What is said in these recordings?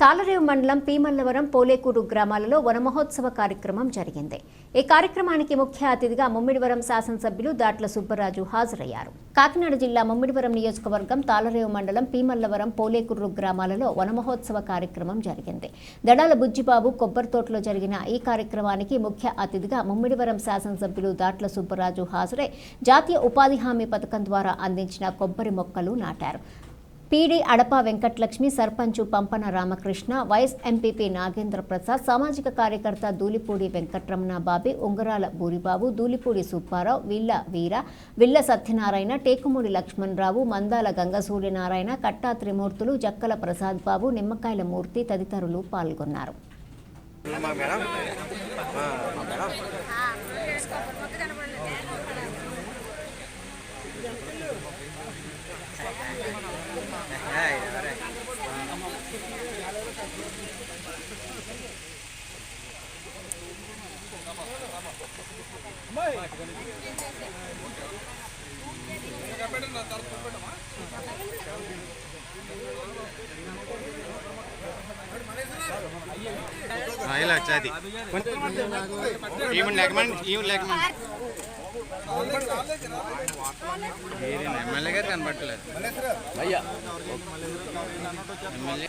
తాళరేవు మండలం పీమల్లవరం పోలేకూరు గ్రామాలలో వనమహోత్సవ కార్యక్రమం జరిగింది. ఈ కార్యక్రమానికి ముఖ్య అతిథిగా ముమ్మిడివరం శాసనసభ్యులు దాట్ల సుబ్బరాజు హాజరయ్యారు. కాకినాడ జిల్లా ముమ్మిడివరం నియోజకవర్గం తాళరేవు మండలం పీమల్లవరం పోలేకూరు గ్రామాలలో వనమహోత్సవ కార్యక్రమం జరిగింది. దడాల బుజ్జిబాబు కొబ్బరితోటలో జరిగిన ఈ కార్యక్రమానికి ముఖ్య అతిథిగా ముమ్మిడివరం శాసనసభ్యులు దాట్ల సుబ్బరాజు హాజరై జాతీయ ఉపాధి హామీ పథకం ద్వారా అందించిన కొబ్బరి మొక్కలు నాటారు. PD Adapa Venkatalakshmi sarpanch Pampana Ramakrishna vice MPP Nagendra Prasad సామాజిక కార్యకర్త దూలిపూడి వెంకట్రమణ బాబి ఉంగరాల బూరిబాబు దూలిపూడి సుబ్బారావు విల్ల వీర విల్ల సత్యనారాయణ టేకుమూడి లక్ష్మణరావు మందాల గంగ సూర్యనారాయణ కట్టా త్రిమూర్తులు జక్కల ప్రసాద్ బాబు నిమ్మకాయల మూర్తి తదితరులు పాల్గొన్నారు మా మేడం ఆ, మా మేడం ఏయ్, అరే. ఆ, ఇలా వచ్చేది ఈవెన్ లేకమండి ఈవెన్ లేకమండి ఎమ్మెల్యే గారు కనబట్టలేదు అయ్యా. ఎమ్మెల్యే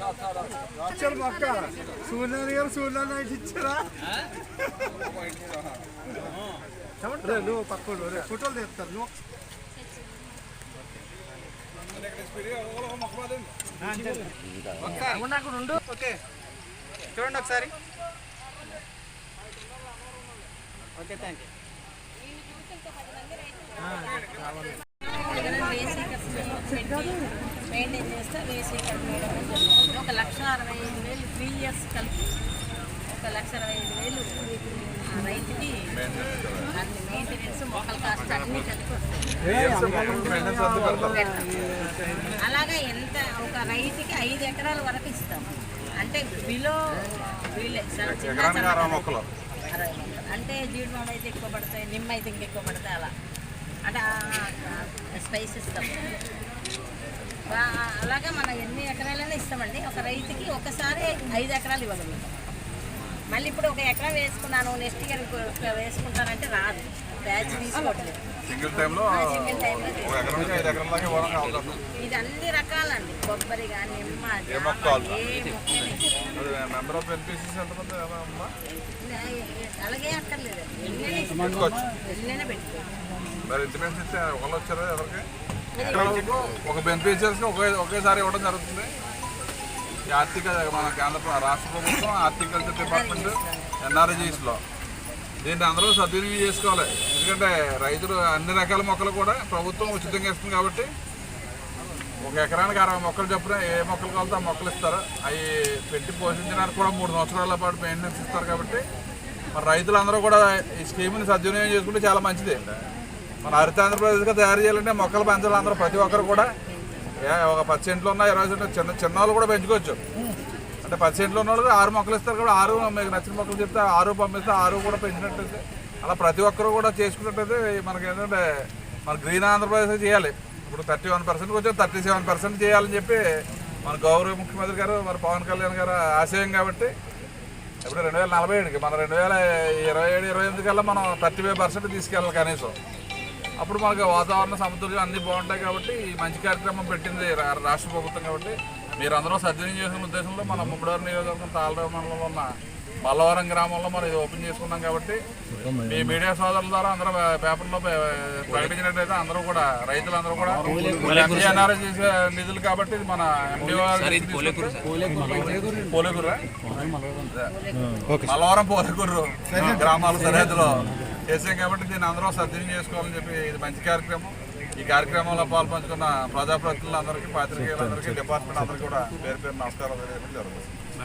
ఇచ్చారు మొక్క సూర్యనారాయణ గారు సూర్యనారాయణ ఇచ్చారా? రే, నువ్వు పక్కడు ఫోటోలు తీస్తారు నువ్వు. ఓకే. చూడండి ఒకసారి. ఓకే థ్యాంక్ యూ మెయింటైన్ చేస్తే వేసి వేయడం జరుగుతుంది. ఒక లక్ష అరవై ఐదు వేలు త్రీ ఇయర్స్ కలిపి ఒక లక్ష అరవై ఐదు వేలు రైతుకి అన్ని మెయింటెనెన్స్ మొక్కల కాస్ట్ అన్ని కలిపి వస్తాయి. అలాగా ఎంత ఒక రైతుకి ఐదు ఎకరాల వరకు ఇస్తాం అంటే బిలో చాలా చిన్న. అంటే జీడి మామిడి అయితే ఎక్కువ పడతాయి నిమ్మ అయితే ఇంకెక్కువ పడతాయి అలా అంటే స్పైస్ ఇస్తాం ఆ- అలాగా మనం ఎన్ని ఎకరాలైనా ఇస్తామండి. ఒక రైతుకి ఒకసారి ఐదు ఎకరాలు ఇవ్వగలుగుతాం మళ్ళీ ఇప్పుడు ఒక ఎకరం వేసుకున్నాను నెక్స్ట్ ఇయర్ వేసుకుంటానంటే రాదు. బ్యాచ్ తీసుకోవట్లేదు. సింగిల్ టైంలో. ఇది అన్ని రకాలండి. కొబ్బరి కానీ నిమ్మ ఏ మెంబర్ ఆఫ్ ఎంతమంది అలాగే అక్కర్లేదు. పెట్టుకోవచ్చు. మరి వచ్చారా ఎవరికి? ఒక బెనిఫిషియర్స్ని ఒకే ఒకేసారి ఇవ్వడం జరుగుతుంది. ఈ ఆర్థిక మన కేంద్ర రాష్ట్ర ప్రభుత్వం హార్టికల్చర్ డిపార్ట్మెంట్ ఎన్ఆర్జీస్లో దీన్ని అందరూ సద్వినియోగం చేసుకోవాలి. ఎందుకంటే రైతులు అన్ని రకాల మొక్కలు కూడా ప్రభుత్వం ఉచితంగా ఇస్తుంది కాబట్టి ఒక ఎకరానికి అరవై మొక్కలు చెప్పిన ఏ మొక్కలు కావాలో ఆ మొక్కలు ఇస్తారు. అవి పెట్టి పోషించడానికి కూడా మూడు సంవత్సరాల పాటు మెయింటెనెన్స్ ఇస్తారు కాబట్టి మరి రైతులందరూ కూడా ఈ స్కీమ్ని సద్వినియోగం చేసుకుంటే చాలా మంచిది. మన హరిత ఆంధ్రప్రదేశ్గా తయారు చేయాలంటే మొక్కలు పెంచాలి అందరూ ప్రతి ఒక్కరు కూడా. ఏ ఒక పది సెంట్లు ఉన్న ఇరవై సెంట్లు చిన్న చిన్న వాళ్ళు కూడా పెంచుకోవచ్చు. అంటే పది సెంట్లు ఉన్న వాళ్ళు ఆరు మొక్కలు ఇస్తారు కూడా ఆరు మీకు నచ్చిన మొక్కలు చెప్తే ఆరు పంపిస్తే ఆరు కూడా పెంచినట్టయితే అలా ప్రతి ఒక్కరు కూడా చేసుకున్నట్టయితే మనకి ఏంటంటే మన గ్రీన్ ఆంధ్రప్రదేశ్ చేయాలి. ఇప్పుడు థర్టీ వన్ పర్సెంట్కి వచ్చి థర్టీ సెవెన్ పర్సెంట్ చేయాలని చెప్పి మన గౌరవ ముఖ్యమంత్రి గారు మన పవన్ కళ్యాణ్ గారు ఆశయం కాబట్టి ఇప్పుడు రెండు వేల నలభై ఏడుకి మన రెండు వేల ఇరవై ఏడు ఇరవై ఎనిమిది కల్లా మనం థర్టీ ఫైవ్ పర్సెంట్ తీసుకెళ్ళాలి కనీసం. అప్పుడు మనకు వాతావరణ సమతుల్యం అన్నీ బాగుంటాయి కాబట్టి ఈ మంచి కార్యక్రమం పెట్టింది రా- రాష్ట్ర ప్రభుత్వం కాబట్టి మీరు అందరూ సద్వినియోగం చేసుకునే ఉద్దేశంలో మన ముమ్మడివారి నియోజకవర్గం తాళరావు మండలంలో ఉన్న మల్లవరం గ్రామంలో మనం ఇది ఓపెన్ చేసుకున్నాం కాబట్టి మీ మీడియా సోదరుల ద్వారా అందరూ పేపర్లో ప్రకటించినట్టయితే అందరూ కూడా రైతులందరూ కూడా ఎంజీఎన్ఆర్ చేసే నిధులు కాబట్టి ఇది మన పోలేకూరు మల్లవరం పోలేకూరు గ్రామాల సరిహద్దులో. చేసాం కాబట్టి దీన్ని అందరూ సద్వినియోగం చేసుకోవాలని చెప్పి ఇది మంచి కార్యక్రమం. ఈ కార్యక్రమంలో పాల్పంచుకున్న ప్రజాప్రతినిధులందరికీ పాత్రికేయులందరికీ డిపార్ట్మెంట్ అందరికీ కూడా పేరు పేరు నమస్కారం జరుగుతుంది.